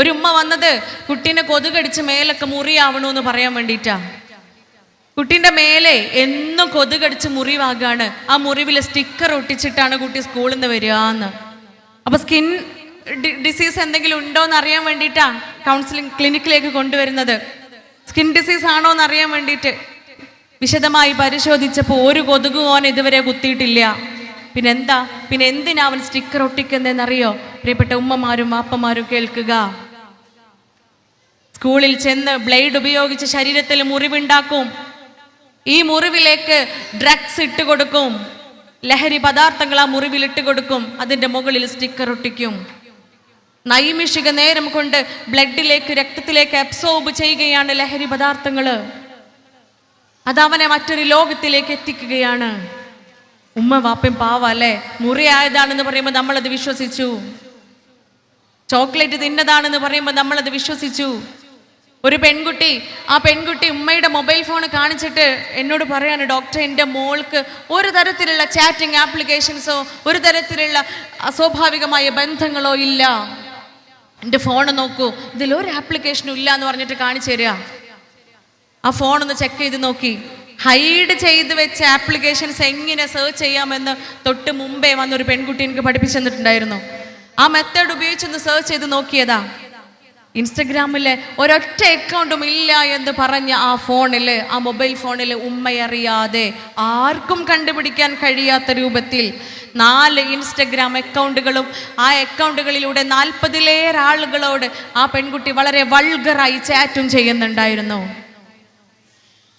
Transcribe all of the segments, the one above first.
ഒരു ഉമ്മ വന്നത് കുട്ടീനെ കൊതുകടിച്ച് മേലൊക്കെ മുറിയാവണമെന്ന് പറയാൻ വേണ്ടിയിട്ടാ. കുട്ടീന്റെ മേലെ എന്നും കൊതുകടിച്ച് മുറിവാകാണ്. ആ മുറിവിൽ സ്റ്റിക്കർ ഒട്ടിച്ചിട്ടാണ് കുട്ടി സ്കൂളിൽ നിന്ന് വരികയെന്ന്. അപ്പൊ സ്കിൻ ഡിസീസ് എന്തെങ്കിലും ഉണ്ടോ എന്ന് അറിയാൻ വേണ്ടിയിട്ടാ കൗൺസിലിംഗ് ക്ലിനിക്കിലേക്ക് കൊണ്ടുവരുന്നത്. സ്കിൻ ഡിസീസ് ആണോ എന്ന് അറിയാൻ വേണ്ടിയിട്ട് വിശദമായി പരിശോധിച്ചപ്പോൾ ഒരു കൊതുക് ഓൻ ഇതുവരെ കുത്തിയിട്ടില്ല. പിന്നെ എന്താ പിന്നെ എന്തിനാ അവൻ സ്റ്റിക്കർ ഒട്ടിക്കുന്നതെന്നറിയോ? പ്രിയപ്പെട്ട ഉമ്മമാരും വാപ്പമാരും കേൾക്കുക. സ്കൂളിൽ ചെന്ന് ബ്ലേഡ് ഉപയോഗിച്ച് ശരീരത്തിൽ മുറിവുണ്ടാക്കും. ഈ മുറിവിലേക്ക് ഡ്രഗ്സ് ഇട്ട് കൊടുക്കും. ലഹരി പദാർത്ഥങ്ങൾ ആ മുറിവിൽ ഇട്ട് കൊടുക്കും. അതിന്റെ മുകളിൽ സ്റ്റിക്കർ ഒട്ടിക്കും. നൈമിഷിക നേരം കൊണ്ട് ബ്ലഡിലേക്ക് രക്തത്തിലേക്ക് അബ്സോർബ് ചെയ്യുകയാണ് ലഹരി പദാർത്ഥങ്ങൾ. അതവനെ മറ്റൊരു ലോകത്തിലേക്ക് എത്തിക്കുകയാണ്. ഉമ്മ വാപ്പയും പാവ അല്ലേ? മുറിയായതാണെന്ന് പറയുമ്പോൾ നമ്മളത് വിശ്വസിച്ചു. ചോക്ലേറ്റ് തിന്നതാണെന്ന് പറയുമ്പോൾ നമ്മളത് വിശ്വസിച്ചു. ഒരു പെൺകുട്ടി ആ പെൺകുട്ടി ഉമ്മയുടെ മൊബൈൽ ഫോൺ കാണിച്ചിട്ട് എന്നോട് പറയാണ് ഡോക്ടർ എന്റെ മോൾക്ക് ഒരു തരത്തിലുള്ള ചാറ്റിംഗ് ആപ്ലിക്കേഷൻസോ ഒരു തരത്തിലുള്ള അസ്വാഭാവികമായ ബന്ധങ്ങളോ ഇല്ല. എന്റെ ഫോൺ നോക്കൂ ഇതിലൊരു ആപ്ലിക്കേഷനും ഇല്ല എന്ന് പറഞ്ഞിട്ട് കാണിച്ചു തരിക ആ ഫോൺ ഒന്ന് ചെക്ക് ചെയ്ത് നോക്കി. ഹൈഡ് ചെയ്ത് വെച്ച ആപ്ലിക്കേഷൻസ് എങ്ങനെ സെർച്ച് ചെയ്യാമെന്ന് തൊട്ട് മുമ്പേ വന്നൊരു പെൺകുട്ടി എനിക്ക് പഠിപ്പിച്ചു തന്നിട്ടുണ്ടായിരുന്നു. ആ മെത്തേഡ് ഉപയോഗിച്ചൊന്ന് സെർച്ച് ചെയ്ത് നോക്കിയതാ. ഇൻസ്റ്റഗ്രാമിലെ ഒരൊറ്റ അക്കൗണ്ടും ഇല്ല എന്ന് പറഞ്ഞ ആ ഫോണിൽ ആ മൊബൈൽ ഫോണിൽ ഉമ്മയറിയാതെ ആർക്കും കണ്ടുപിടിക്കാൻ കഴിയാത്ത രൂപത്തിൽ നാല് ഇൻസ്റ്റഗ്രാം അക്കൗണ്ടുകളും ആ അക്കൗണ്ടുകളിലൂടെ നാൽപ്പതിലേറെ ആളുകളോട് ആ പെൺകുട്ടി വളരെ വൾഗറായി ചാറ്റും ചെയ്യുന്നുണ്ടായിരുന്നു.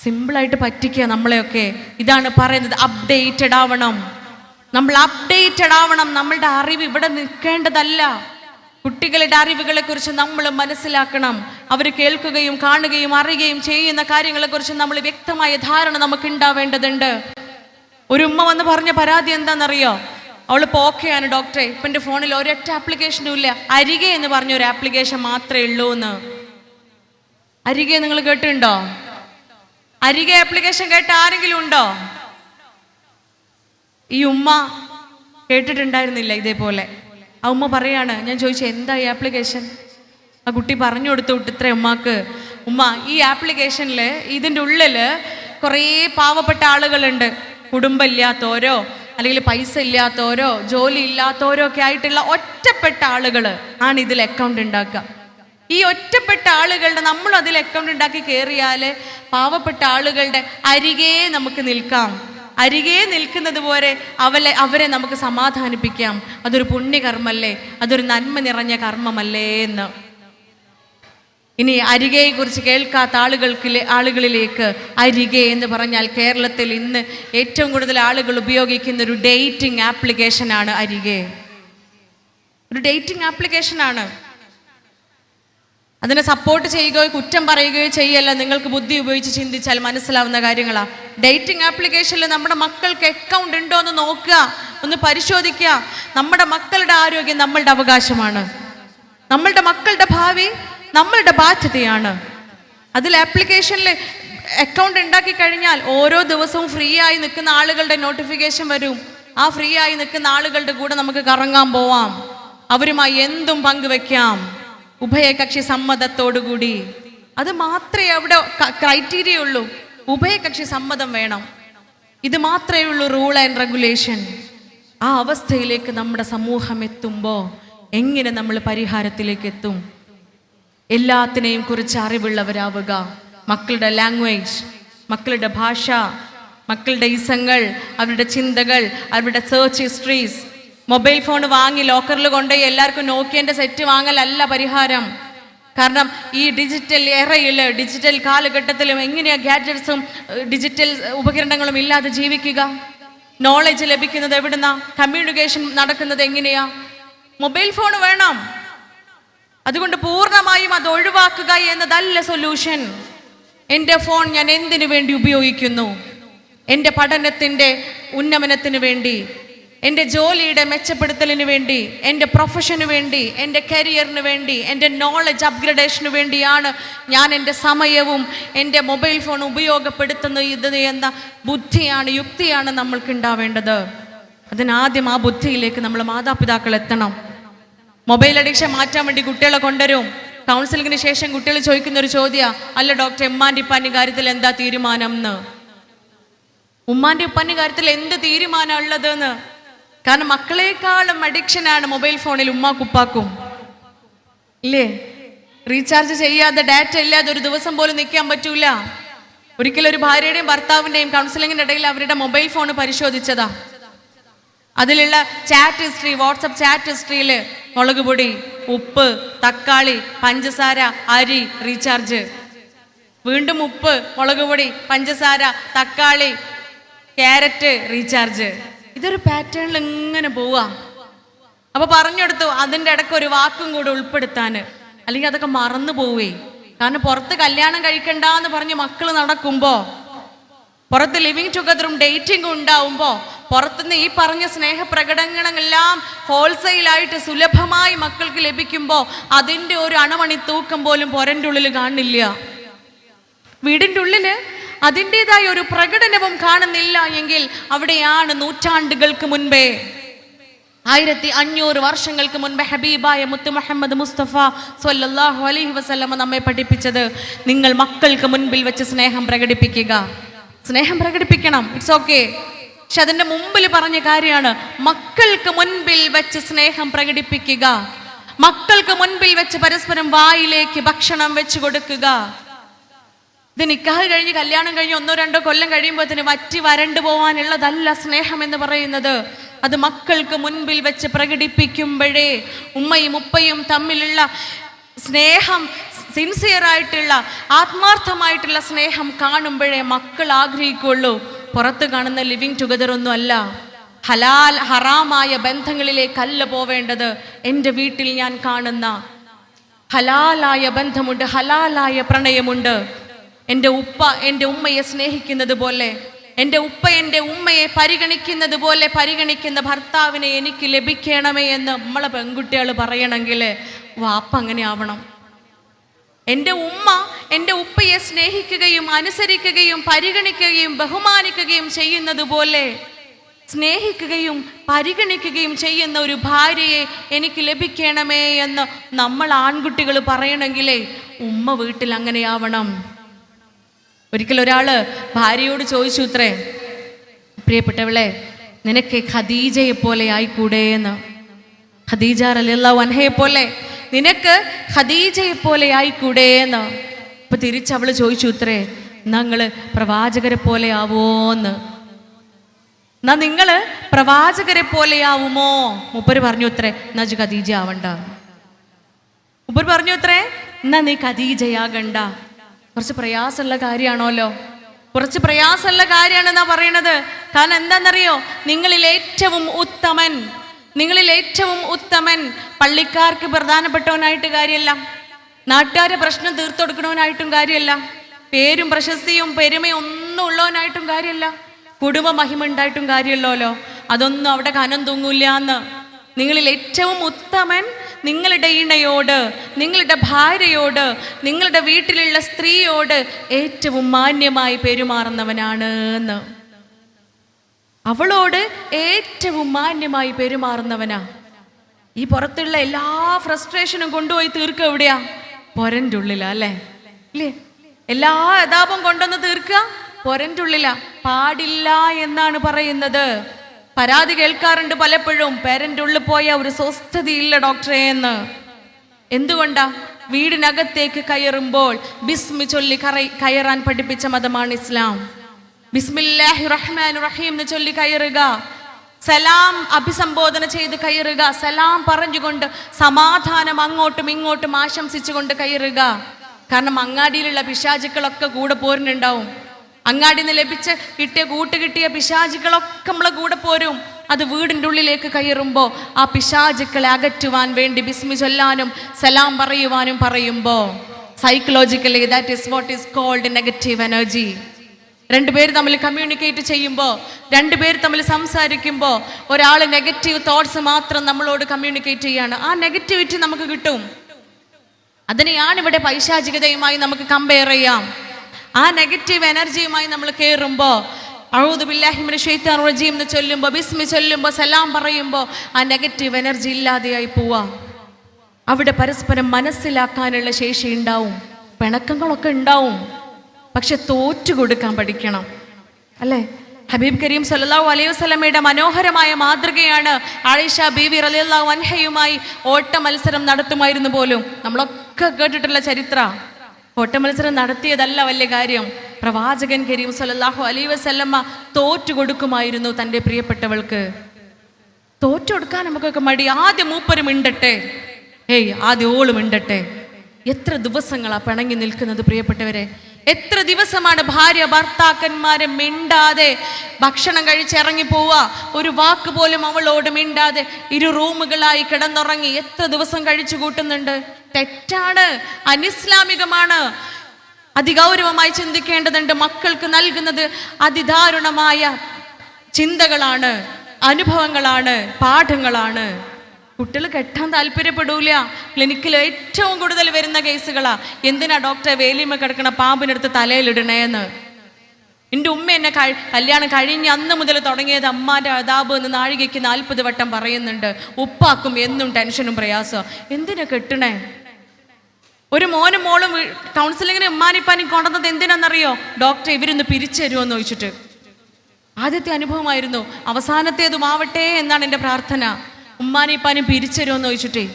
സിമ്പിളായിട്ട് പറ്റിക്കുക നമ്മളെയൊക്കെ. ഇതാണ് പറയുന്നത് അപ്ഡേറ്റഡ് ആവണം. നമ്മൾ അപ്ഡേറ്റഡ് ആവണം. നമ്മളുടെ അറിവ് ഇവിടെ നിൽക്കേണ്ടതല്ല. കുട്ടികളുടെ അറിവുകളെ കുറിച്ച് നമ്മൾ മനസ്സിലാക്കണം. അവർ കേൾക്കുകയും കാണുകയും അറിയുകയും ചെയ്യുന്ന കാര്യങ്ങളെക്കുറിച്ച് നമ്മൾ വ്യക്തമായ ധാരണ നമുക്ക് ഉണ്ടാവേണ്ടതുണ്ട്. ഒരു ഉമ്മ വന്ന് പറഞ്ഞ പരാതി എന്താണെന്നറിയോ? അവൾ പോക്കെയാണ് ഡോക്ടറെ. ഇപ്പം എന്റെ ഫോണിൽ ഒരൊറ്റ ആപ്ലിക്കേഷനും ഇല്ല. അരികെ എന്ന് പറഞ്ഞ ഒരു ആപ്ലിക്കേഷൻ മാത്രമേ ഉള്ളൂ എന്ന്. അരികെ നിങ്ങൾ കേട്ടിട്ടുണ്ടോ? അരികെ ആപ്ലിക്കേഷൻ കേട്ട ആരെങ്കിലും ഉണ്ടോ? ഈ ഉമ്മ കേട്ടിട്ടുണ്ടായിരുന്നില്ല ഇതേപോലെ. ആ ഉമ്മ പറയാണ് ഞാൻ ചോദിച്ചു എന്താ ഈ ആപ്ലിക്കേഷൻ ആ കുട്ടി പറഞ്ഞു കൊടുത്തു ഇത്ര ഉമ്മാക്ക്. ഉമ്മ ഈ ആപ്ലിക്കേഷനിൽ ഇതിന്റെ ഉള്ളിൽ കുറേ പാവപ്പെട്ട ആളുകളുണ്ട്. കുടുംബമില്ലാത്തവരോ അല്ലെങ്കിൽ പൈസ ഇല്ലാത്തവരോ ജോലി ഇല്ലാത്തവരോ ഒക്കെ ആയിട്ടുള്ള ഒറ്റപ്പെട്ട ആളുകൾ ആണ് ഇതിൽ അക്കൗണ്ട് ഉണ്ടാക്കുക. ഈ ഒറ്റപ്പെട്ട ആളുകളുടെ നമ്മൾ അതിൽ അക്കൗണ്ട് ഉണ്ടാക്കി കയറിയാൽ പാവപ്പെട്ട ആളുകളുടെ അരികെ നമുക്ക് നിൽക്കാം. അരികെ നിൽക്കുന്നത് പോലെ അവലെ അവരെ നമുക്ക് സമാധാനിപ്പിക്കാം. അതൊരു പുണ്യകർമ്മല്ലേ? അതൊരു നന്മ നിറഞ്ഞ കർമ്മമല്ലേ എന്ന്. ഇനി അരികയെക്കുറിച്ച് കേൾക്കാത്ത ആളുകൾക്ക് ആളുകളിലേക്ക് അരികെ എന്ന് പറഞ്ഞാൽ കേരളത്തിൽ ഇന്ന് ഏറ്റവും കൂടുതൽ ആളുകൾ ഉപയോഗിക്കുന്ന ഒരു ഡേറ്റിംഗ് ആപ്ലിക്കേഷനാണ് അരികെ. ഒരു ഡേറ്റിംഗ് ആപ്ലിക്കേഷനാണ്. അതിനെ സപ്പോർട്ട് ചെയ്യുകയോ കുറ്റം പറയുകയോ ചെയ്യല്ല. നിങ്ങൾക്ക് ബുദ്ധി ഉപയോഗിച്ച് ചിന്തിച്ചാൽ മനസ്സിലാവുന്ന കാര്യങ്ങളാണ് ഡേറ്റിംഗ് ആപ്ലിക്കേഷനിൽ നമ്മുടെ മക്കൾക്ക് അക്കൗണ്ട് ഉണ്ടോ എന്ന് നോക്കുക ഒന്ന് പരിശോധിക്കുക. നമ്മുടെ മക്കളുടെ ആരോഗ്യം നമ്മളുടെ അവകാശമാണ്. നമ്മളുടെ മക്കളുടെ ഭാവി നമ്മളുടെ ബാധ്യതയാണ്. അതിൽ ആപ്ലിക്കേഷനിൽ അക്കൗണ്ട് ഉണ്ടാക്കി കഴിഞ്ഞാൽ ഓരോ ദിവസവും ഫ്രീ ആയി നിൽക്കുന്ന ആളുകളുടെ നോട്ടിഫിക്കേഷൻ വരും. ആ ഫ്രീ ആയി നിൽക്കുന്ന ആളുകളുടെ കൂടെ നമുക്ക് കറങ്ങാൻ പോവാം. അവരുമായി എന്തും പങ്കുവെക്കാം. ഉഭയകക്ഷി സമ്മതത്തോടുകൂടി. അത് മാത്രമേ അവിടെ ക്രൈറ്റീരിയ ഉള്ളൂ. ഉഭയകക്ഷി സമ്മതം വേണം. ഇത് മാത്രമേ ഉള്ളൂ റൂൾ ആൻഡ് റെഗുലേഷൻ ആ അവസ്ഥയിലേക്ക് നമ്മുടെ സമൂഹം എത്തുമ്പോൾ എങ്ങനെ നമ്മൾ പരിഹാരത്തിലേക്ക് എത്തും? എല്ലാത്തിനെയും കുറിച്ച് അറിവുള്ളവരാവുക. മക്കളുടെ ലാംഗ്വേജ് മക്കളുടെ ഭാഷ മക്കളുടെ ഇസങ്ങൾ അവരുടെ ചിന്തകൾ അവരുടെ സെർച്ച് ഹിസ്റ്ററീസ് മൊബൈൽ ഫോൺ വാങ്ങി ലോക്കറിൽ കൊണ്ടുപോയി എല്ലാവർക്കും നോക്കിയന്റെ സെറ്റ് വാങ്ങലല്ല പരിഹാരം. കാരണം ഈ ഡിജിറ്റൽ എറയിൽ ഡിജിറ്റൽ കാലഘട്ടത്തിലും എങ്ങനെയാണ് ഗാഡ്ജറ്റ്സും ഡിജിറ്റൽ ഉപകരണങ്ങളും ഇല്ലാതെ ജീവിക്കുക? നോളജ് ലഭിക്കുന്നത് എവിടുന്നാ? കമ്മ്യൂണിക്കേഷൻ നടക്കുന്നത് എങ്ങനെയാ? മൊബൈൽ ഫോൺ വേണം. അതുകൊണ്ട് പൂർണമായും അത് ഒഴിവാക്കുക എന്നതല്ല സൊല്യൂഷൻ എന്റെ ഫോൺ ഞാൻ എന്തിനു വേണ്ടി ഉപയോഗിക്കുന്നു? എന്റെ പഠനത്തിന്റെ ഉന്നമനത്തിന് വേണ്ടി. എന്റെ ജോലിയുടെ മെച്ചപ്പെടുത്തലിന് വേണ്ടി എന്റെ പ്രൊഫഷന് വേണ്ടി എന്റെ കരിയറിന് വേണ്ടി എന്റെ നോളജ് അപ്ഗ്രഡേഷന് വേണ്ടിയാണ് ഞാൻ എന്റെ സമയവും എന്റെ മൊബൈൽ ഫോൺ ഉപയോഗപ്പെടുത്തുന്നത്. ഇത് എന്ന ബുദ്ധിയാണ് യുക്തിയാണ് നമ്മൾക്ക് ഉണ്ടാവേണ്ടത്. അതിനാദ്യം ആ ബുദ്ധിയിലേക്ക് നമ്മൾ മാതാപിതാക്കൾ എത്തണം. മൊബൈൽ അഡിക്ഷൻ മാറ്റാൻ വേണ്ടി കുട്ടികളെ കൊണ്ടുവരും. കൗൺസിലിങ്ങിന് ശേഷം കുട്ടികൾ ചോദിക്കുന്ന ഒരു ചോദ്യ അല്ല ഡോക്ടർ എമ്മാന്റെ ഇപ്പാന്റെ കാര്യത്തിൽ എന്താ തീരുമാനം? എന്ന് ഉമ്മാന്റെ ഉപ്പാന്റെ കാര്യത്തിൽ എന്ത് തീരുമാനം ഉള്ളതെന്ന്. കാരണം മക്കളെക്കാളും അഡിക്ഷനാണ് മൊബൈൽ ഫോണിൽ ഉമ്മ കുപ്പാക്കും. ഇല്ലേ? റീചാർജ് ചെയ്യാതെ ഡാറ്റ ഇല്ലാതെ ഒരു ദിവസം പോലും നിൽക്കാൻ പറ്റൂല. ഒരിക്കലും ഒരു ഭാര്യയുടെയും ഭർത്താവിന്റെയും കൗൺസിലിങ്ങിന്റെ ഇടയിൽ അവരുടെ മൊബൈൽ ഫോൺ പരിശോധിച്ചതാ. അതിലുള്ള ചാറ്റ് ഹിസ്റ്ററി വാട്സപ്പ് ചാറ്റ് ഹിസ്റ്ററിയിൽ മുളക് പൊടി ഉപ്പ് തക്കാളി പഞ്ചസാര അരി റീചാർജ്. വീണ്ടും ഉപ്പ് മുളക് പൊടി പഞ്ചസാര തക്കാളി ക്യാരറ്റ് റീചാർജ്. ഇതൊരു പാറ്റേണിൽ ഇങ്ങനെ പോവാ. അപ്പൊ പറഞ്ഞെടുത്തു അതിന്റെ ഇടയ്ക്ക് ഒരു വാക്കും കൂടെ ഉൾപ്പെടുത്താൻ. അല്ലെങ്കിൽ അതൊക്കെ മറന്നു പോവേ. കാരണം പുറത്ത് കല്യാണം കഴിക്കണ്ട എന്ന് പറഞ്ഞ് മക്കൾ നടക്കുമ്പോ പുറത്ത് ലിവിങ് ടുഗദറും ഡേറ്റിംഗും ഉണ്ടാവുമ്പോ പുറത്തുനിന്ന് ഈ പറഞ്ഞ സ്നേഹപ്രകടനങ്ങളെല്ലാം ഹോൾസെയിലായിട്ട് സുലഭമായി മക്കൾക്ക് ലഭിക്കുമ്പോൾ അതിന്റെ ഒരു അണമണി തൂക്കം പോലും പൊരന്റെ ഉള്ളിൽ കാണില്ല. വീടിന്റെ ഉള്ളിൽ അതിന്റെതായ ഒരു പ്രകടനവും കാണുന്നില്ല എങ്കിൽ അവിടെയാണ് നൂറ്റാണ്ടുകൾക്ക് മുൻപേ ആയിരത്തി അഞ്ഞൂറ് വർഷങ്ങൾക്ക് മുൻപ് ഹബീബായ മുത്ത് മുഹമ്മദ് മുസ്തഫ സ്വല്ലല്ലാഹു അലൈഹി വസ്ലമ നമ്മെ പഠിപ്പിച്ചത്. നിങ്ങൾ മക്കൾക്ക് മുൻപിൽ വെച്ച് സ്നേഹം പ്രകടിപ്പിക്കുക. സ്നേഹം പ്രകടിപ്പിക്കണം. ഇറ്റ്സ് ഓക്കെ പക്ഷെ അതിന്റെ മുമ്പിൽ പറഞ്ഞ കാര്യമാണ് മക്കൾക്ക് മുൻപിൽ വെച്ച് സ്നേഹം പ്രകടിപ്പിക്കുക. മക്കൾക്ക് മുൻപിൽ വെച്ച് പരസ്പരം വായിലേക്ക് ഭക്ഷണം വെച്ച് കൊടുക്കുക. ഇത് നിക്കാഹ് കഴിഞ്ഞ് കല്യാണം കഴിഞ്ഞ് ഒന്നോ രണ്ടോ കൊല്ലം കഴിയുമ്പോഴത്തേന് വറ്റി വരണ്ടു പോവാനുള്ളതല്ല സ്നേഹം എന്ന് പറയുന്നത്. അത് മക്കൾക്ക് മുൻപിൽ വെച്ച് പ്രകടിപ്പിക്കുമ്പോഴേ ഉമ്മയും ഉപ്പയും തമ്മിലുള്ള സ്നേഹം സിൻസിയർ ആയിട്ടുള്ള ആത്മാർത്ഥമായിട്ടുള്ള സ്നേഹം കാണുമ്പോഴേ മക്കൾ ആഗ്രഹിക്കുള്ളൂ. പുറത്ത് കാണുന്ന ലിവിങ് ടുഗദർ ഒന്നും അല്ല. ഹലാൽ ഹറാമായ ബന്ധങ്ങളിലേക്കല്ല പോവേണ്ടത്. എന്റെ വീട്ടിൽ ഞാൻ കാണുന്ന ഹലാലായ ബന്ധമുണ്ട് ഹലാലായ പ്രണയമുണ്ട്. എന്റെ ഉപ്പ എന്റെ ഉമ്മയെ സ്നേഹിക്കുന്നത് പോലെ എന്റെ ഉപ്പ എന്റെ ഉമ്മയെ പരിഗണിക്കുന്നത് പോലെ പരിഗണിക്കുന്ന ഭർത്താവിനെ എനിക്ക് ലഭിക്കണമേ എന്ന് നമ്മളെ പെൺകുട്ടികൾ പറയണമെങ്കിൽ വാപ്പ അങ്ങനെ ആവണം. എന്റെ ഉമ്മ എന്റെ ഉപ്പയെ സ്നേഹിക്കുകയും അനുസരിക്കുകയും പരിഗണിക്കുകയും ബഹുമാനിക്കുകയും ചെയ്യുന്നത് പോലെ സ്നേഹിക്കുകയും പരിഗണിക്കുകയും ചെയ്യുന്ന ഒരു ഭാര്യയെ എനിക്ക് ലഭിക്കണമേ എന്ന് നമ്മൾ ആൺകുട്ടികൾ പറയണമെങ്കിലേ ഉമ്മ വീട്ടിൽ അങ്ങനെയാവണം ഒരിക്കൽ ഒരാൾ ഭാര്യയോട് ചോദിച്ചു ഇത്രേ പ്രിയപ്പെട്ടവളെ നിനക്ക് ഖദീജയെ പോലെ ആയിക്കൂടെ എന്ന്? ഖദീജ റലിയുള്ള വൻഹയെ പോലെ നിനക്ക് ഖദീജയെ പോലെ ആയിക്കൂടെ എന്ന്? അപ്പൊ തിരിച്ചവൾ ചോദിച്ചു ഇത്രേ നങ്ങൾ പ്രവാചകരെ പോലെ ആവോന്ന് എന്നാ? നിങ്ങൾ പ്രവാചകരെ പോലെയാവുമോ മുപ്പര് പറഞ്ഞു അത്രേ എന്നാ ഖദീജ ആവണ്ട മുപ്പര് പറഞ്ഞു അത്രേ എന്നാ നീ ഖദീജയാകണ്ട. കുറച്ച് പ്രയാസമുള്ള കാര്യമാണല്ലോ. കുറച്ച് പ്രയാസമുള്ള കാര്യമാണെന്നാ പറയണത്. കാരണം എന്താണെന്നറിയോ? നിങ്ങളിൽ ഏറ്റവും ഉത്തമൻ നിങ്ങളിൽ ഏറ്റവും ഉത്തമൻ പള്ളിക്കാർക്ക് പ്രധാനപ്പെട്ടവനായിട്ട് കാര്യമല്ല. നാട്ടുകാരെ പ്രശ്നം തീർത്തു കൊടുക്കണവനായിട്ടും കാര്യമല്ല. പേരും പ്രശസ്തിയും പെരുമയും ഒന്നും ഉള്ളവനായിട്ടും കാര്യമല്ല. കുടുംബ മഹിമ ഉണ്ടായിട്ടും കാര്യമല്ലോ അതൊന്നും അവിടെ കനം തൂങ്ങൂല്ല എന്ന് നിങ്ങളിൽ ഏറ്റവും ഉത്തമൻ നിങ്ങളുടെ ഇണയോട് നിങ്ങളുടെ ഭാര്യയോട് നിങ്ങളുടെ വീട്ടിലുള്ള സ്ത്രീയോട് ഏറ്റവും മാന്യമായി പെരുമാറുന്നവനാണ് എന്ന്. അവളോട് ഏറ്റവും മാന്യമായി പെരുമാറുന്നവനാ. ഈ പുറത്തുള്ള എല്ലാ ഫ്രസ്ട്രേഷനും കൊണ്ടുപോയി തീർക്കുക എവിടെയാ? പൊരന്റെ ഉള്ളിലാ അല്ലേ? ഇല്ലേ? എല്ലാ യഥാപം കൊണ്ടുവന്ന് തീർക്കുക പൊരന്റെ ഉള്ളിലാ. പാടില്ല എന്നാണ് പറയുന്നത്. പരാതി കേൾക്കാറുണ്ട് പലപ്പോഴും. പേരന്റെ ഉള്ളിൽ പോയ ഒരു സ്വസ്ഥതയില്ല ഡോക്ടറെ എന്ന്. എന്തുകൊണ്ടാ? വീടിനകത്തേക്ക് കയറുമ്പോൾ ബിസ്മി ചൊല്ലി കയറാൻ പഠിപ്പിച്ച മതമാണ് ഇസ്ലാം. ബിസ്മില്ലാഹി റഹ്മാൻ റഹീം എന്ന് ചൊല്ലി കയറുക. സലാം അഭിസംബോധന ചെയ്ത് കയറുക. സലാം പറഞ്ഞുകൊണ്ട് സമാധാനം അങ്ങോട്ടും ഇങ്ങോട്ടും ആശംസിച്ചുകൊണ്ട് കയറുക. കാരണം അങ്ങാടിയിലുള്ള പിശാചുക്കളൊക്കെ കൂടെ പോരുന്നുണ്ടാവും. അങ്ങാടിയിൽ നിന്ന് ലഭിച്ച് കിട്ടിയ കൂട്ട് കിട്ടിയ പിശാചുക്കളൊക്കെ നമ്മളെ കൂടെ പോരും. അത് വീടിന്റെ ഉള്ളിലേക്ക് കയറുമ്പോൾ ആ പിശാചുക്കളെ അകറ്റുവാൻ വേണ്ടി ബിസ്മി ചൊല്ലാനും സലാം പറയുവാനും പറയുമ്പോൾ psychologically that is what is called negative energy രണ്ടുപേർ തമ്മിൽ കമ്മ്യൂണിക്കേറ്റ് ചെയ്യുമ്പോൾ രണ്ടുപേർ തമ്മിൽ സംസാരിക്കുമ്പോൾ ഒരാൾ നെഗറ്റീവ് തോട്ട്സ് മാത്രം നമ്മളോട് കമ്മ്യൂണിക്കേറ്റ് ചെയ്യാണ്. ആ നെഗറ്റിവിറ്റി നമുക്ക് കിട്ടും. അതിനെയാണ് ഇവിടെ പൈശാചികതയുമായി നമുക്ക് കമ്പയർ ചെയ്യാം. ആ നെഗറ്റീവ് എനർജിയുമായി നമ്മൾ കയറുമ്പോൾ അഴുതു ബില്ലാഹിമിന് ഷെയ്ത്താൻ റജീം എന്ന് ചൊല്ലുമ്പോൾ ബിസ്മി ചൊല്ലുമ്പോൾ സലാം പറയുമ്പോൾ ആ നെഗറ്റീവ് എനർജി ഇല്ലാതെയായി പോവാം. അവിടെ പരസ്പരം മനസ്സിലാക്കാനുള്ള ശേഷി ഉണ്ടാവും പിണക്കങ്ങളൊക്കെ ഉണ്ടാവും. പക്ഷെ തോറ്റു കൊടുക്കാൻ പഠിക്കണം. അല്ലേ? ഹബീബ് കരീം സല്ലാഹു അലൈഹി വസ്ലമയുടെ മനോഹരമായ മാതൃകയാണ് ആയിഷ ബീവി റലിയുള്ള വൻഹയുമായി ഓട്ട മത്സരം നടത്തുമായിരുന്നു പോലും. നമ്മളൊക്കെ കേട്ടിട്ടുള്ള ചരിത്ര. ഓട്ട മത്സരം നടത്തിയതല്ല വലിയ കാര്യം. പ്രവാചകൻ കരീം സലല്ലാഹു അലൈഹി വസല്ലമ്മ തോറ്റു കൊടുക്കുമായിരുന്നു തന്റെ പ്രിയപ്പെട്ടവൾക്ക്. തോറ്റു കൊടുക്കാൻ നമുക്കൊക്കെ മടി. ആദ്യം മൂപ്പരും ഇണ്ടട്ടെ ഏയ് ആദ്യം ഓളും ഇണ്ടട്ടെ എത്ര ദിവസങ്ങളാ പിണങ്ങി നിൽക്കുന്നത് പ്രിയപ്പെട്ടവരെ. എത്ര ദിവസമാണ് ഭാര്യ ഭർത്താക്കന്മാരെ മിണ്ടാതെ ഭക്ഷണം കഴിച്ച് ഇറങ്ങി പോവുക. ഒരു വാക്ക് പോലും അവളോട് മിണ്ടാതെ ഇരു റൂമുകളായി കിടന്നുറങ്ങി എത്ര ദിവസം കഴിച്ചു കൂട്ടുന്നുണ്ട്. തെറ്റാണ് അനിസ്ലാമികമാണ്. അതിഗൗരവമായി ചിന്തിക്കേണ്ടതുണ്ട് മക്കൾക്ക് നൽകുന്നത് അതിദാരുണമായ ചിന്തകളാണ് അനുഭവങ്ങളാണ് പാഠങ്ങളാണ്. കുട്ടികൾ കെട്ടാൻ താല്പര്യപ്പെടൂല. ക്ലിനിക്കിൽ ഏറ്റവും കൂടുതൽ വരുന്ന കേസുകളാ. എന്തിനാ ഡോക്ടറെ വേലിമ കിടക്കണ പാമ്പിനെടുത്ത് തലയിലിടണേന്ന്? എന്റെ ഉമ്മ എന്നെ കല്യാണം കഴിഞ്ഞ് അന്ന് മുതൽ തുടങ്ങിയത് അമ്മാന്റെ അതാബ് എന്ന് നാഴികയ്ക്ക് നാൽപ്പത് വട്ടം പറയുന്നുണ്ട്. ഉപ്പാക്കും എന്നും ടെൻഷനും പ്രയാസം എന്തിനാ കെട്ടണേ? ഒരു മോനും മോളും കൗൺസിലിങ്ങിന് ഉമ്മാനിപ്പാനും കൊണ്ടുവന്നത് എന്തിനാണെന്നറിയോ? ഡോക്ടർ ഇവരൊന്ന് പിരിച്ചു തരുമോന്ന് ചോദിച്ചിട്ട്. ആദ്യത്തെ അനുഭവമായിരുന്നു അവസാനത്തേതുമാവട്ടെ എന്നാണ് എന്റെ പ്രാർത്ഥന. ഉമ്മാനിപ്പാനും പിരിച്ചു തരുമോന്ന് ചോദിച്ചിട്ടേ.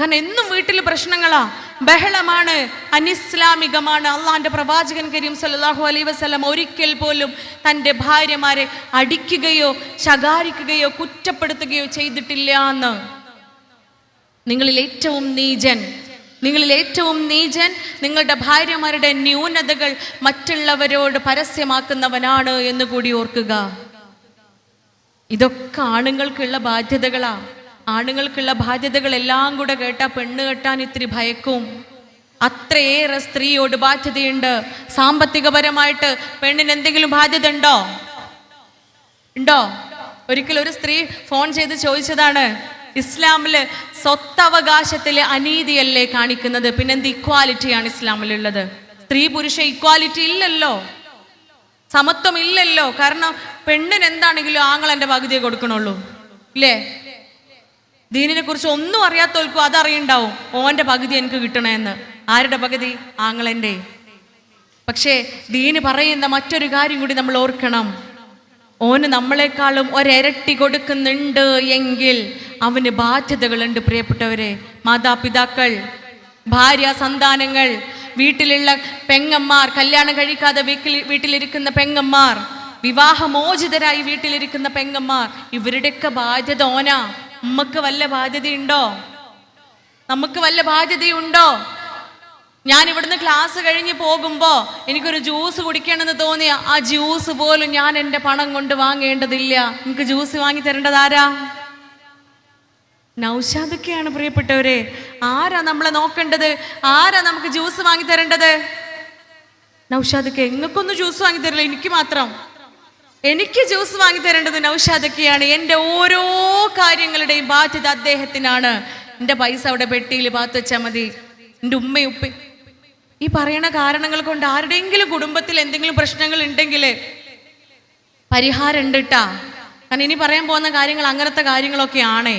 കാരണം എന്നും വീട്ടിൽ പ്രശ്നങ്ങളാ. ബഹളമാണ് അനിസ്ലാമികമാണ്. അള്ളാന്റെ പ്രവാചകൻ കരീം സല്ലാഹു അലൈ വസ്ലം ഒരിക്കൽ പോലും തന്റെ ഭാര്യമാരെ അടിക്കുകയോ ശകാരിക്കുകയോ കുറ്റപ്പെടുത്തുകയോ ചെയ്തിട്ടില്ല എന്ന്. നിങ്ങളിൽ ഏറ്റവും നീചൻ നിങ്ങളിൽ ഏറ്റവും നീചൻ നിങ്ങളുടെ ഭാര്യമാരുടെ ന്യൂനതകൾ മറ്റുള്ളവരോട് പരസ്യമാക്കുന്നവനാണ് എന്ന് കൂടി ഓർക്കുക. ഇതൊക്കെ ആണുങ്ങൾക്കുള്ള ബാധ്യതകളാ. ആണുങ്ങൾക്കുള്ള ബാധ്യതകൾ എല്ലാം കൂടെ കേട്ടാ പെണ്ണ് കെട്ടാൻ ഇത്തിരി ഭയക്കും. അത്രയേറെ സ്ത്രീയോട് ബാധ്യതയുണ്ട്. സാമ്പത്തികപരമായിട്ട് പെണ്ണിന് എന്തെങ്കിലും ബാധ്യത ഉണ്ടോ? ഉണ്ടോ? ഒരിക്കൽ ഒരു സ്ത്രീ ഫോൺ ചെയ്ത് ചോദിച്ചതാണ് ഇസ്ലാമിൽ സ്വത്തവകാശത്തിലെ അനീതിയല്ലേ കാണിക്കുന്നത്? പിന്നെന്ത് ഇക്വാലിറ്റിയാണ് ഇസ്ലാമിലുള്ളത്? സ്ത്രീ പുരുഷ ഇക്വാലിറ്റി ഇല്ലല്ലോ. സമത്വം ഇല്ലല്ലോ കാരണം പെണ്ണിന് എന്താണെങ്കിലും ആങ്ങളെന്റെ പകുതിയെ കൊടുക്കണുള്ളൂ. ഇല്ലേ? ദീനിനെ കുറിച്ച് ഒന്നും അറിയാത്തവർക്കും അതറിയണ്ടാവും. ഓന്റെ പകുതി എനിക്ക് കിട്ടണമെന്ന് ആരുടെ പകുതി? ആങ്ങളെന്റെ പക്ഷേ ദീന് പറയുന്ന മറ്റൊരു കാര്യം കൂടി നമ്മൾ ഓർക്കണം. ഓന് നമ്മളെക്കാളും ഒരരട്ടി കൊടുക്കുന്നുണ്ട് എങ്കിൽ അവന് ബാധ്യതകളുണ്ട് പ്രിയപ്പെട്ടവരെ. മാതാപിതാക്കൾ ഭാര്യ സന്താനങ്ങൾ വീട്ടിലുള്ള പെങ്ങന്മാർ കല്യാണം കഴിക്കാതെ വീട്ടിൽ വീട്ടിലിരിക്കുന്ന പെങ്ങന്മാർ വിവാഹമോചിതരായി വീട്ടിലിരിക്കുന്ന പെങ്ങന്മാർ ഇവരുടെയൊക്കെ ബാധ്യത ഓന. നമുക്ക് വല്ല ബാധ്യതയുണ്ടോ? നമുക്ക് വല്ല ബാധ്യതയുണ്ടോ? ഞാൻ ഇവിടുന്ന് ക്ലാസ് കഴിഞ്ഞ് പോകുമ്പോൾ എനിക്കൊരു ജ്യൂസ് കുടിക്കണമെന്ന് തോന്നിയ ആ ജ്യൂസ് പോലും ഞാൻ എന്റെ പണം കൊണ്ട് വാങ്ങേണ്ടതില്ല. എനിക്ക് ജ്യൂസ് വാങ്ങി തരേണ്ടത് ആരാ? നൗഷാദൊക്കെയാണ് പ്രിയപ്പെട്ടവരെ. ആരാ നമ്മളെ നോക്കേണ്ടത്? ആരാ നമുക്ക് ജ്യൂസ് വാങ്ങി തരേണ്ടത്? നൗഷാദൊക്കെ എങ്ങക്കൊന്നും ജ്യൂസ് വാങ്ങി തരില്ല എനിക്ക് മാത്രം. എനിക്ക് ജ്യൂസ് വാങ്ങി തരേണ്ടത് നൗഷാദൊക്കെയാണ്. എന്റെ ഓരോ കാര്യങ്ങളുടെയും ബാധ്യത അദ്ദേഹത്തിനാണ്. എന്റെ പൈസ അവിടെ പെട്ടിയിൽ പാത്ത് വെച്ചാൽ മതി. എന്റെ ഉമ്മയും ഉപ്പ ഈ പറയണ കാരണങ്ങൾ കൊണ്ട് ആരുടെയെങ്കിലും കുടുംബത്തിൽ എന്തെങ്കിലും പ്രശ്നങ്ങൾ ഉണ്ടെങ്കിൽ പരിഹാരം ഉണ്ട് കേട്ടാ കാരണം ഇനി പറയാൻ പോകുന്ന കാര്യങ്ങൾ അങ്ങനത്തെ കാര്യങ്ങളൊക്കെ ആണേ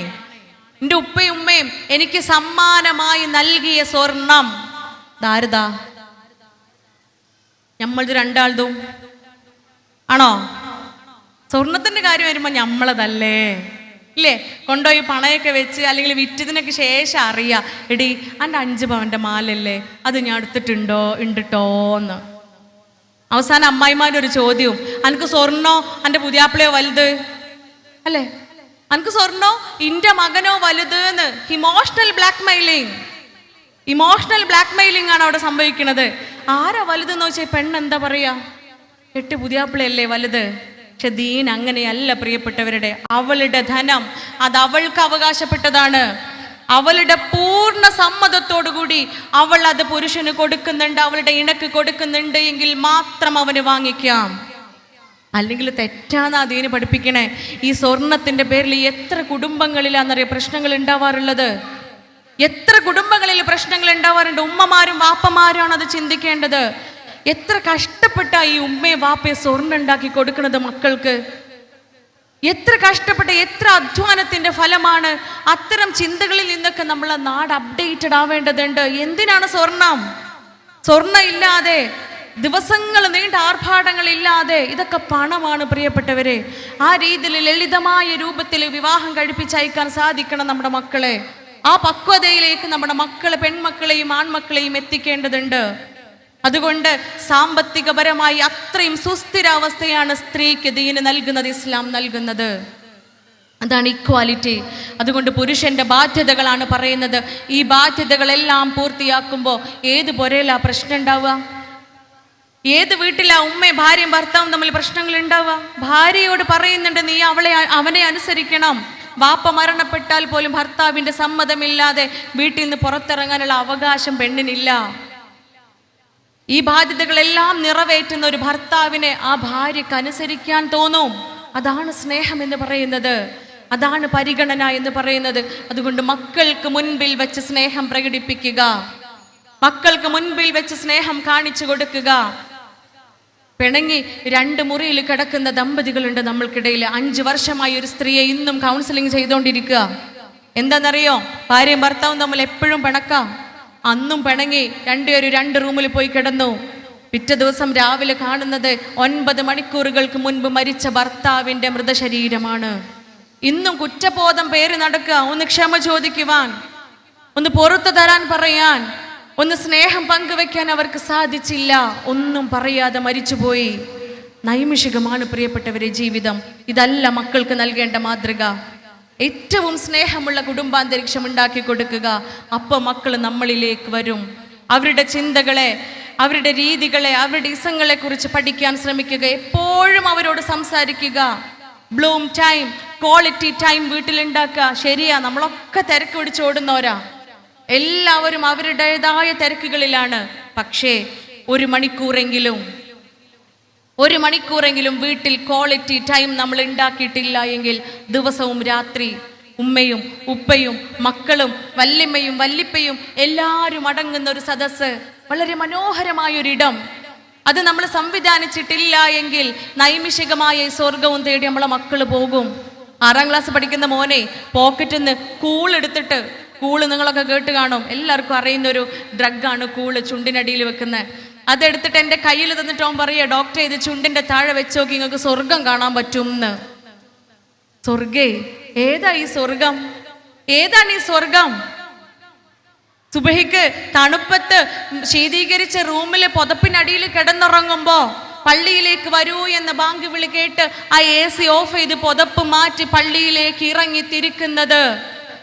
എന്റെ ഉപ്പയും ഉമ്മയും എനിക്ക് സമ്മാനമായി നൽകിയ സ്വർണം. ദാരുതാ നമ്മളിത് രണ്ടാളതും ആണോ? സ്വർണത്തിന്റെ കാര്യം വരുമ്പോ ഞമ്മളതല്ലേ? ഇല്ലേ? കൊണ്ടുപോയി പണയൊക്കെ വെച്ച് അല്ലെങ്കിൽ വിറ്റതിനൊക്കെ ശേഷം അറിയാം. എടി എന്റെ അഞ്ച് പവന്റെ മാലല്ലേ? അത് ഞാൻ എടുത്തിട്ടുണ്ടോ ഉണ്ടിട്ടോ എന്ന്. അവസാനം അമ്മായിമാരുടെ ഒരു ചോദ്യവും. അനക്ക് സ്വർണോ? എന്റെ പുതിയാപ്പിളയോ വലുത്? അല്ലേ? അനക്ക് സ്വർണോ? ഇന്റെ മകനോ വലുത് എന്ന്. Emotional blackmailing emotional blackmailing ആണ് അവിടെ സംഭവിക്കുന്നത്. ആരാ വലുതെന്ന് വെച്ചാൽ പെണ്ണെന്താ പറയാ? എട്ട് പുതിയാപ്പിളയല്ലേ വലുത്? പക്ഷെ ദീൻ അങ്ങനെയല്ല പ്രിയപ്പെട്ടവരുടെ. അവളുടെ ധനം അത് അവൾക്ക് അവകാശപ്പെട്ടതാണ്. അവളുടെ പൂർണ സമ്മതത്തോടുകൂടി അവൾ അത് പുരുഷന് കൊടുക്കുന്നുണ്ട് അവളുടെ ഇണക്ക് കൊടുക്കുന്നുണ്ട് എങ്കിൽ മാത്രം അവന് വാങ്ങിക്കാം. അല്ലെങ്കിൽ തെറ്റാന്ന് അതീന് പഠിപ്പിക്കണേ. ഈ സ്വർണത്തിന്റെ പേരിൽ എത്ര കുടുംബങ്ങളിലാണെന്നറിയാം പ്രശ്നങ്ങൾ ഉണ്ടാവാറുള്ളത്? എത്ര കുടുംബങ്ങളിൽ പ്രശ്നങ്ങൾ ഉണ്ടാവാറുണ്ട്? ഉമ്മമാരും വാപ്പമാരും അത് ചിന്തിക്കേണ്ടത്. എത്ര കഷ്ടപ്പെട്ട ഈ ഉമ്മയെ വാപ്പയെ സ്വർണം ഉണ്ടാക്കി കൊടുക്കുന്നത് മക്കൾക്ക്? എത്ര കഷ്ടപ്പെട്ട എത്ര അധ്വാനത്തിന്റെ ഫലമാണ് അത്തരം ചിന്തകളിൽ നിന്നൊക്കെ നമ്മളെ നാട് അപ്ഡേറ്റഡ് ആവേണ്ടതുണ്ട്. എന്തിനാണ് സ്വർണം? സ്വർണം ഇല്ലാതെ ദിവസങ്ങൾ നീണ്ട ആർഭാടങ്ങളില്ലാതെ ഇതൊക്കെ പണമാണ് പ്രിയപ്പെട്ടവരെ. ആ രീതിയിൽ ലളിതമായ രൂപത്തിൽ വിവാഹം കഴിപ്പിച്ചയക്കാൻ സാധിക്കണം നമ്മുടെ മക്കളെ. ആ പക്വതയിലേക്ക് നമ്മുടെ മക്കളെ പെൺമക്കളെയും ആൺമക്കളെയും എത്തിക്കേണ്ടതുണ്ട്. അതുകൊണ്ട് സാമ്പത്തികപരമായി അത്രയും സുസ്ഥിരാവസ്ഥയാണ് സ്ത്രീക്ക് ദീന് നൽകുന്നത് ഇസ്ലാം നൽകുന്നത്. അതാണ് ഇക്വാലിറ്റി. അതുകൊണ്ട് പുരുഷന്റെ ബാധ്യതകളാണ് പറയുന്നത്. ഈ ബാധ്യതകളെല്ലാം പൂർത്തിയാക്കുമ്പോൾ ഏത് പൊരയിലാ പ്രശ്നം ഉണ്ടാവുക ഏത് വീട്ടിലാ ഉമ്മയും ഭാര്യയും ഭർത്താവും തമ്മിൽ പ്രശ്നങ്ങൾ ഉണ്ടാവുക ഭാര്യയോട് പറയുന്നുണ്ട് നീ അവളെ അവനെ അനുസരിക്കണം. വാപ്പ മരണപ്പെട്ടാൽ പോലും ഭർത്താവിന്റെ സമ്മതമില്ലാതെ വീട്ടിൽ നിന്ന് പുറത്തിറങ്ങാനുള്ള അവകാശം പെണ്ണിനില്ല. ഈ ബാധ്യതകളെല്ലാം നിറവേറ്റുന്ന ഒരു ഭർത്താവിനെ ആ ഭാര്യക്ക് അനുസരിക്കാൻ തോന്നും. അതാണ് സ്നേഹം എന്ന് പറയുന്നത്. അതാണ് പരിഗണന എന്ന് പറയുന്നത്. അതുകൊണ്ട് മക്കൾക്ക് മുൻപിൽ വെച്ച് സ്നേഹം പ്രകടിപ്പിക്കുക. മക്കൾക്ക് മുൻപിൽ വെച്ച് സ്നേഹം കാണിച്ചു കൊടുക്കുക. പിണങ്ങി രണ്ട് മുറിയിൽ കിടക്കുന്ന ദമ്പതികളുണ്ട് നമ്മൾക്കിടയിൽ. അഞ്ച് വർഷമായി ഒരു സ്ത്രീയെ ഇന്നും കൗൺസിലിംഗ് ചെയ്തുകൊണ്ടിരിക്കുക. എന്താണെന്നറിയോ ഭാര്യയും ഭർത്താവും തമ്മിൽ എപ്പോഴും പിണക്കാം. അന്നും പിണങ്ങി രണ്ടുപേരും രണ്ട് റൂമിൽ പോയി കിടന്നു. പിറ്റേ ദിവസം രാവിലെ കാണുന്നത് ഒൻപത് മണിക്കൂറുകൾക്ക് മുൻപ് മരിച്ച ഭർത്താവിന്റെ മൃതശരീരമാണ്. ഇന്നും കുറ്റബോധം പേര് നടക്കുക. ഒന്ന് ക്ഷമ ചോദിക്കുവാൻ ഒന്ന് പുറത്തു തരാൻ പറയാൻ ഒന്ന് സ്നേഹം പങ്കുവെക്കാൻ അവർക്ക് സാധിച്ചില്ല. ഒന്നും പറയാതെ മരിച്ചുപോയി. നൈമിഷികമാണ് പ്രിയപ്പെട്ടവരെ ജീവിതം. ഇതല്ല മക്കൾക്ക് നൽകേണ്ട മാതൃക. ഏറ്റവും സ്നേഹമുള്ള കുടുംബാന്തരീക്ഷം ഉണ്ടാക്കി കൊടുക്കുക. അപ്പോൾ മക്കൾ നമ്മളിലേക്ക് വരും. അവരുടെ ചിന്തകളെ അവരുടെ രീതികളെ അവരുടെ ഇസങ്ങളെ കുറിച്ച് പഠിക്കാൻ ശ്രമിക്കുക. എപ്പോഴും അവരോട് സംസാരിക്കുക. ബ്ലൂം ടൈം ക്വാളിറ്റി ടൈം വീട്ടിലുണ്ടാക്കുക. ശരിയാ നമ്മളൊക്കെ തിരക്ക് പിടിച്ച് ഓടുന്നവരാ. എല്ലാവരും അവരുടേതായ തിരക്കുകളിലാണ്. പക്ഷേ ഒരു മണിക്കൂറെങ്കിലും ഒരു മണിക്കൂറെങ്കിലും വീട്ടിൽ ക്വാളിറ്റി ടൈം നമ്മൾ ഉണ്ടാക്കിയിട്ടില്ല എങ്കിൽ ദിവസവും രാത്രി ഉമ്മയും ഉപ്പയും മക്കളും വല്ലിമ്മയും വല്ലിപ്പയും എല്ലാവരും അടങ്ങുന്ന ഒരു സദസ്സ് വളരെ മനോഹരമായൊരിടം അത് നമ്മൾ സംവിധാനിച്ചിട്ടില്ല എങ്കിൽ നൈമിഷികമായ സ്വർഗവും തേടി നമ്മളെ മക്കൾ പോകും. ആറാം ക്ലാസ് പഠിക്കുന്ന മോനെ പോക്കറ്റിൽ നിന്ന് കൂൾ എടുത്തിട്ട് കൂൾ നിങ്ങളൊക്കെ കേട്ട് കാണും. എല്ലാവർക്കും അറിയുന്ന ഒരു ആണ് കൂൾ ചുണ്ടിനടിയിൽ വെക്കുന്നത് അതെടുത്തിട്ട് എന്റെ കയ്യിൽ തന്നിട്ട് അവൻ പറയുക ഡോക്ടറെ ഇത് ചുണ്ടിന്റെ താഴെ വെച്ച് നോക്കി നിങ്ങൾക്ക് സ്വർഗം കാണാൻ പറ്റും സ്വർഗേ ഏതാ ഈ സ്വർഗം? ഏതാണ് ഈ സ്വർഗം? സുബഹിക്ക് തണുപ്പത്ത് ശീതീകരിച്ച റൂമിൽ പൊതപ്പിനടിയിൽ കിടന്നുറങ്ങുമ്പോ പള്ളിയിലേക്ക് വരൂ എന്ന് ബാങ്ക് വിളി കേട്ട് ആ എ സി ഓഫ് ചെയ്ത് പൊതപ്പ് മാറ്റി പള്ളിയിലേക്ക് ഇറങ്ങി തിരിക്കുന്നത്.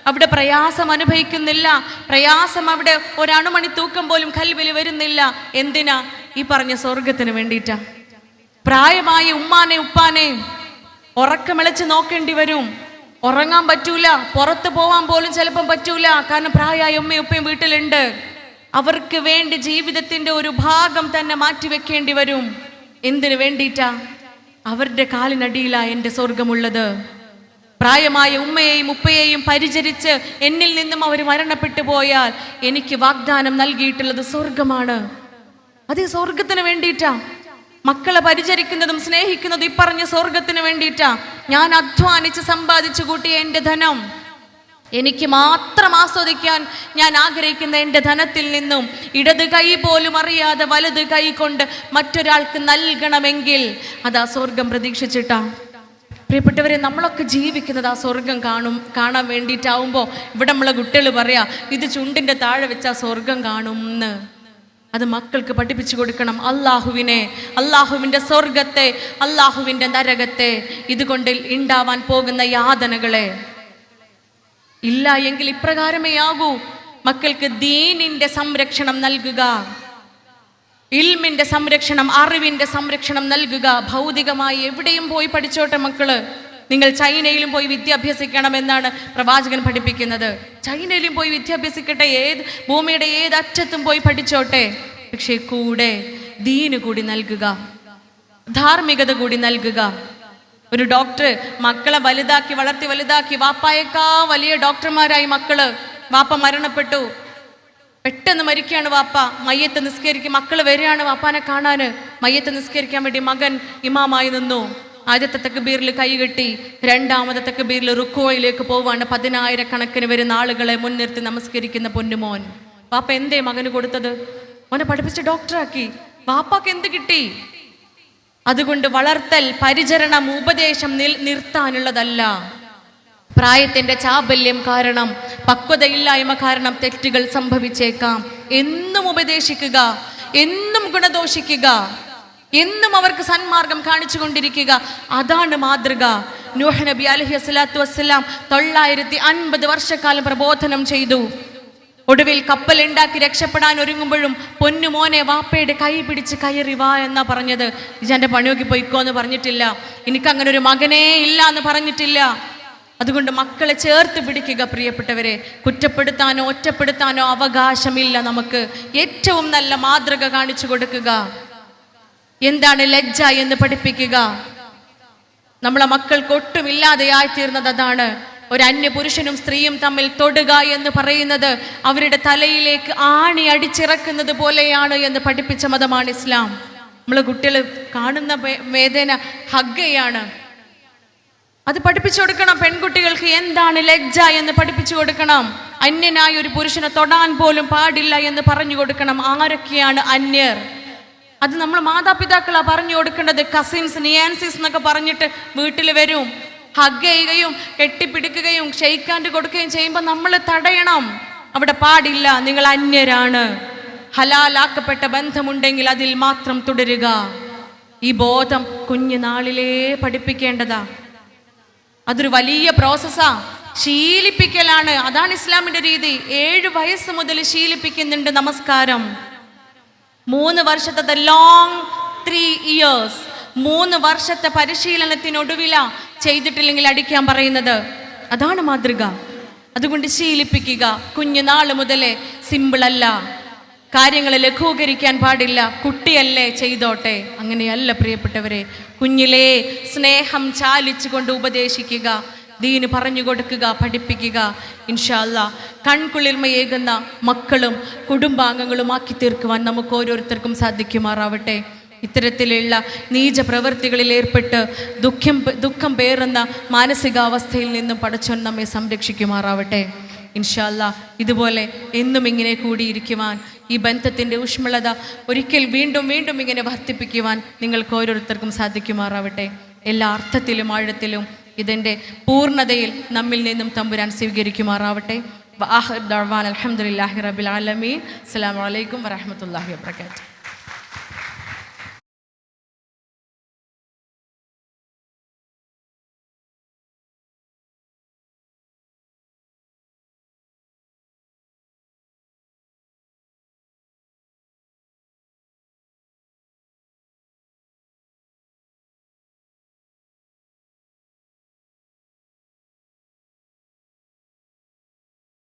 അവിടെ പ്രയാസം അനുഭവിക്കുന്നില്ല. പ്രയാസം അവിടെ ഒരണുമണി തൂക്കം പോലും കൽവിൽ വരുന്നില്ല. എന്തിനാ? ഈ പറഞ്ഞ സ്വർഗത്തിന് വേണ്ടിയിട്ടാ. പ്രായമായ ഉമ്മാനെ ഉപ്പാനെ ഉറക്കമിളച്ച് നോക്കേണ്ടി വരും. ഉറങ്ങാൻ പറ്റൂല. പുറത്ത് പോവാൻ പോലും ചിലപ്പം പറ്റൂല. കാരണം പ്രായമായ ഉമ്മയും ഉപ്പയും വീട്ടിലുണ്ട്. അവർക്ക് വേണ്ടി ജീവിതത്തിന്റെ ഒരു ഭാഗം തന്നെ മാറ്റി വെക്കേണ്ടി വരും. എന്തിനു വേണ്ടിയിട്ടാ? അവരുടെ കാലിനടിയിലാ എന്റെ സ്വർഗമുള്ളത് പ്രായമായ ഉമ്മയെയും ഉപ്പയെയും പരിചരിച്ച് എന്നിൽ നിന്നും അവർ മരണപ്പെട്ടു പോയാൽ എനിക്ക് വാഗ്ദാനം നൽകിയിട്ടുള്ളത് സ്വർഗമാണ്. അത് സ്വർഗത്തിന് വേണ്ടിയിട്ടാ. മക്കളെ പരിചരിക്കുന്നതും സ്നേഹിക്കുന്നതും ഇപ്പറഞ്ഞ സ്വർഗത്തിന് വേണ്ടിയിട്ടാ. ഞാൻ അധ്വാനിച്ച് സമ്പാദിച്ചു കൂട്ടിയ എന്റെ ധനം. എനിക്ക് മാത്രം ആസ്വദിക്കാൻ ഞാൻ ആഗ്രഹിക്കുന്ന എന്റെ ധനത്തിൽ നിന്നും ഇടത് കൈ പോലും അറിയാതെ വലത് കൈ കൊണ്ട് മറ്റൊരാൾക്ക് നൽകണമെങ്കിൽ അതാ സ്വർഗം പ്രതീക്ഷിച്ചിട്ടാ. പ്രിയപ്പെട്ടവരെ നമ്മളൊക്കെ ജീവിക്കുന്നത് ആ സ്വർഗം കാണും കാണാൻ വേണ്ടിയിട്ടാവുമ്പോൾ ഇവിടെ നമ്മളെ കുട്ടികൾ പറയാ ഇത് ചുണ്ടിന്റെ താഴെ വെച്ചാൽ സ്വർഗം കാണും എന്ന് അത് മക്കൾക്ക് പഠിപ്പിച്ചു കൊടുക്കണം. അള്ളാഹുവിനെ അള്ളാഹുവിന്റെ സ്വർഗത്തെ അള്ളാഹുവിന്റെ നരകത്തെ ഇതുകൊണ്ട് ഉണ്ടാവാൻ പോകുന്ന യാതനകളെ. ഇല്ല എങ്കിൽ ഇപ്രകാരമേ ആകൂ. മക്കൾക്ക് ദീനിന്റെ സംരക്ഷണം നൽകുക. ഇൽമിന്റെ സംരക്ഷണം അറിവിന്റെ സംരക്ഷണം നൽകുക. ഭൗതികമായി എവിടെയും പോയി പഠിച്ചോട്ടെ മക്കൾ. നിങ്ങൾ ചൈനയിലും പോയി വിദ്യാഭ്യസിക്കണമെന്നാണ് പ്രവാചകൻ പഠിപ്പിക്കുന്നത്. ചൈനയിലും പോയി വിദ്യാഭ്യസിക്കട്ടെ. ഏത് ഭൂമിയുടെ ഏത് അറ്റത്തും പോയി പഠിച്ചോട്ടെ. പക്ഷേ കൂടെ ദീന് കൂടി നൽകുക. ധാർമ്മികത കൂടി നൽകുക. ഒരു ഡോക്ടർ മക്കളെ വലുതാക്കി വളർത്തി വലുതാക്കി വാപ്പായേക്കാ വലിയ ഡോക്ടർമാരായി മക്കൾ. വാപ്പ മരണപ്പെട്ടു. പെട്ടെന്ന് മരിക്കുകയാണ് വാപ്പ. മയ്യത്ത് നിസ്കരിക്കും. മക്കൾ വരികയാണ് വാപ്പാനെ കാണാൻ മയ്യത്ത് നിസ്കരിക്കാൻ വേണ്ടി മകൻ ഇമാമായി നിന്നു. ആദ്യത്തെ തക്ബീറിൽ കൈകെട്ടി രണ്ടാമത്തെ തക്ബീറിൽ റുക്കോയിലേക്ക് പോവാണ്. പതിനായിരക്കണക്കിന് വരുന്ന ആളുകളെ മുൻനിർത്തി നമസ്കരിക്കുന്ന പൊന്നുമോൻ. വാപ്പ എന്തേ മകന് കൊടുത്തത്? മോനെ പഠിപ്പിച്ച് ഡോക്ടറാക്കി. വാപ്പാക്ക് എന്ത് കിട്ടി? അതുകൊണ്ട് വളർത്തൽ പരിചരണം ഉപദേശം നിർത്താനുള്ളതല്ല. പ്രായത്തിന്റെ ചാബല്യം കാരണം പക്വതയില്ലായ്മ കാരണം തെറ്റുകൾ സംഭവിച്ചേക്കാം. എന്നും ഉപദേശിക്കുക എന്നും ഗുണദോഷിക്കുക എന്നും അവർക്ക് സന്മാർഗം കാണിച്ചു കൊണ്ടിരിക്കുക അതാണ് മാതൃക. നൂഹ് നബി അലഹി അസ്ലാത്തു വസ്സലാം തൊള്ളായിരത്തി അൻപത് വർഷക്കാലം പ്രബോധനം ചെയ്തു. ഒടുവിൽ കപ്പൽ ഉണ്ടാക്കി രക്ഷപ്പെടാൻ ഒരുങ്ങുമ്പോഴും പൊന്നുമോനെ വാപ്പയുടെ കൈ പിടിച്ച് കയറി വാ എന്നാ പറഞ്ഞത്. ഇജന്റെ പണിയൊക്കെ പൊയ്ക്കോ എന്ന് പറഞ്ഞിട്ടില്ല. എനിക്ക് അങ്ങനെ ഒരു മകനേ ഇല്ല എന്ന് പറഞ്ഞിട്ടില്ല. അതുകൊണ്ട് മക്കളെ ചേർത്ത് പിടിക്കുക പ്രിയപ്പെട്ടവരെ. കുറ്റപ്പെടുത്താനോ ഒറ്റപ്പെടുത്താനോ അവകാശമില്ല നമുക്ക്. ഏറ്റവും നല്ല മാതൃക കാണിച്ചു കൊടുക്കുക. എന്താണ് ലജ്ജ എന്ന് പഠിപ്പിക്കുക. നമ്മളെ മക്കൾക്ക് ഒട്ടും ഇല്ലാതെയായി തീർന്നത് അതാണ്. ഒരു അന്യ പുരുഷനും സ്ത്രീയും തമ്മിൽ തൊടുക എന്ന് പറയുന്നത് അവരുടെ തലയിലേക്ക് ആണി അടിച്ചിറക്കുന്നത് പോലെയാണ് എന്ന് പഠിപ്പിച്ച മതമാണ് ഇസ്ലാം. നമ്മൾ കുട്ടികൾ കാണുന്ന വേദന ഹഗ്ഗയാണ്. അത് പഠിപ്പിച്ചു കൊടുക്കണം. പെൺകുട്ടികൾക്ക് എന്താണ് ലജ്ജ എന്ന് പഠിപ്പിച്ചു കൊടുക്കണം. അന്യനായ ഒരു പുരുഷനെ തൊടാൻ പോലും പാടില്ല എന്ന് പറഞ്ഞു കൊടുക്കണം. ആരൊക്കെയാണ് അന്യർ? അത് നമ്മൾ മാതാപിതാക്കളാ പറഞ്ഞു കൊടുക്കേണ്ടത്. കസിൻസ് നിയാൻസിസ് എന്നൊക്കെ പറഞ്ഞിട്ട് വീട്ടിൽ വരും. ഹഗ് ചെയ്യുകയും കെട്ടിപ്പിടിക്കുകയും ഷെയ്ക്കാൻഡ് കൊടുക്കുകയും ചെയ്യുമ്പോൾ നമ്മൾ തടയണം. അവിടെ പാടില്ല. നിങ്ങൾ അന്യരാണ്. ഹലാലാക്കപ്പെട്ട ബന്ധമുണ്ടെങ്കിൽ അതിൽ മാത്രം തുടരുക. ഈ ബോധം കുഞ്ഞുനാളിലേ പഠിപ്പിക്കേണ്ടതാ. അതൊരു വലിയ പ്രോസസ്സാ ശീലിപ്പിക്കലാണ്. അതാണ് ഇസ്ലാമിന്റെ രീതി. ഏഴ് വയസ്സ് മുതൽ ശീലിപ്പിക്കുന്നുണ്ട് നമസ്കാരം. മൂന്ന് വർഷത്തെ ദ ലോങ് ത്രീ ഇയേഴ്സ് മൂന്ന് വർഷത്തെ പരിശീലനത്തിനൊടുവില ചെയ്തിട്ടില്ലെങ്കിൽ അടിക്കാൻ പറയുന്നത്. അതാണ് മാതൃക. അതുകൊണ്ട് ശീലിപ്പിക്കുക. കുഞ്ഞുനാൾ മുതലേ സിമ്പിളല്ല കാര്യങ്ങൾ ലഘൂകരിക്കാൻ പാടില്ല. കുട്ടിയല്ലേ ചെയ്തോട്ടെ. അങ്ങനെയല്ല പ്രിയപ്പെട്ടവരെ. കുഞ്ഞിലെ സ്നേഹം ചാലിച്ചുകൊണ്ട് ഉപദേശിക്കുക. ദീന് പറഞ്ഞു കൊടുക്കുക പഠിപ്പിക്കുക. ഇൻഷാല്ല കൺകുളിർമയേകുന്ന മക്കളും കുടുംബാംഗങ്ങളുമാക്കി തീർക്കുവാൻ നമുക്ക് ഓരോരുത്തർക്കും സാധിക്കുമാറാവട്ടെ. ഇത്തരത്തിലുള്ള നീച പ്രവൃത്തികളിൽ ഏർപ്പെട്ട് ദുഃഖം ദുഃഖം പേറുന്ന മാനസികാവസ്ഥയിൽ നിന്നും പടച്ചോൻ നമ്മെ സംരക്ഷിക്കുമാറാവട്ടെ. ഇൻഷാല്ല ഇതുപോലെ എന്നും ഇങ്ങനെ കൂടിയിരിക്കുവാൻ ഈ ബന്ധത്തിന്റെ ഊഷ്മളത ഒരിക്കൽ വീണ്ടും വീണ്ടും ഇങ്ങനെ വർദ്ധിപ്പിക്കുവാൻ നിങ്ങൾക്ക് ഓരോരുത്തർക്കും സാധിക്കുമാറാവട്ടെ. എല്ലാ അർത്ഥത്തിലും ആഴത്തിലും ഇതിന്റെ പൂർണതയിൽ നമ്മിൽ നിന്നും തമ്പുരാൻ സ്വീകരിക്കുമാറാവട്ടെ. അലഹമുല്ലാഹി റബിൽ ആലമീൻ. അസ്സാം വലൈക്കും വരഹമത്തല്ലാഹി വാബർക്കാത്തു